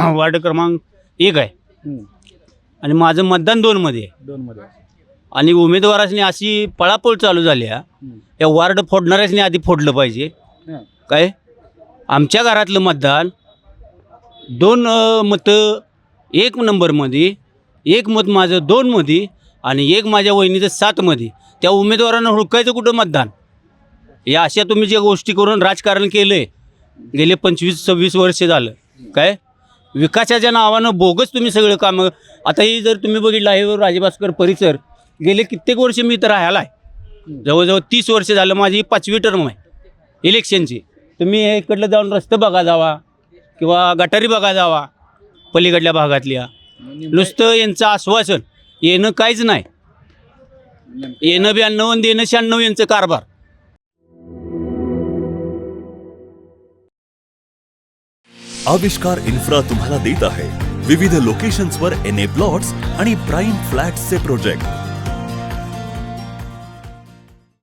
Ward क्रमांक एक आहे. आणि माझं मतदान दोनमध्ये आहे. दोन मध्ये आणि उमेदवारांनी अशी पळापळ चालू झाली. या वार्ड फोडणाऱ्याने आधी फोडलं पाहिजे. काय? आमच्या घरातलं मतदान दोन मतं एक नंबरमध्ये एक मत माझं दोनमध्ये आणि एक माझ्या वहिनीचं सातमध्ये त्या उमेदवारांना हुडकायचं कुठं मतदान? या अशा तुम्ही ज्या गोष्टी करून राजकारण केलं आहे गेले पंचवीस सव्वीस वर्ष झालं. काय? विकासाच्या नावानं बोगस तुम्ही सगळं कामं आता ही जर तुम्ही बघितलं आहे राजभास्कर परिसर गेले कित्येक वर्ष मी तर राहायला आहे. जवळजवळ तीस वर्ष झालं माझी पाचवी टर्म आहे इलेक्शनची तुम्ही इकडलं जाऊन रस्ते बघा जावा किंवा गटारी बघा जावा पलीकडल्या भागातल्या. नुसतं यांचं आश्वासन येणं काहीच नाही. येणं ब्याण्णव आणि देणं शहाण्णव यांचं कारभार. आविष्कार इन्फ्रा तुम्हाला देत आहे. विविध लोकेशन्सवर एन ए प्लॉट्स आणि प्राईम फ्लॅट्सचे प्रोजेक्ट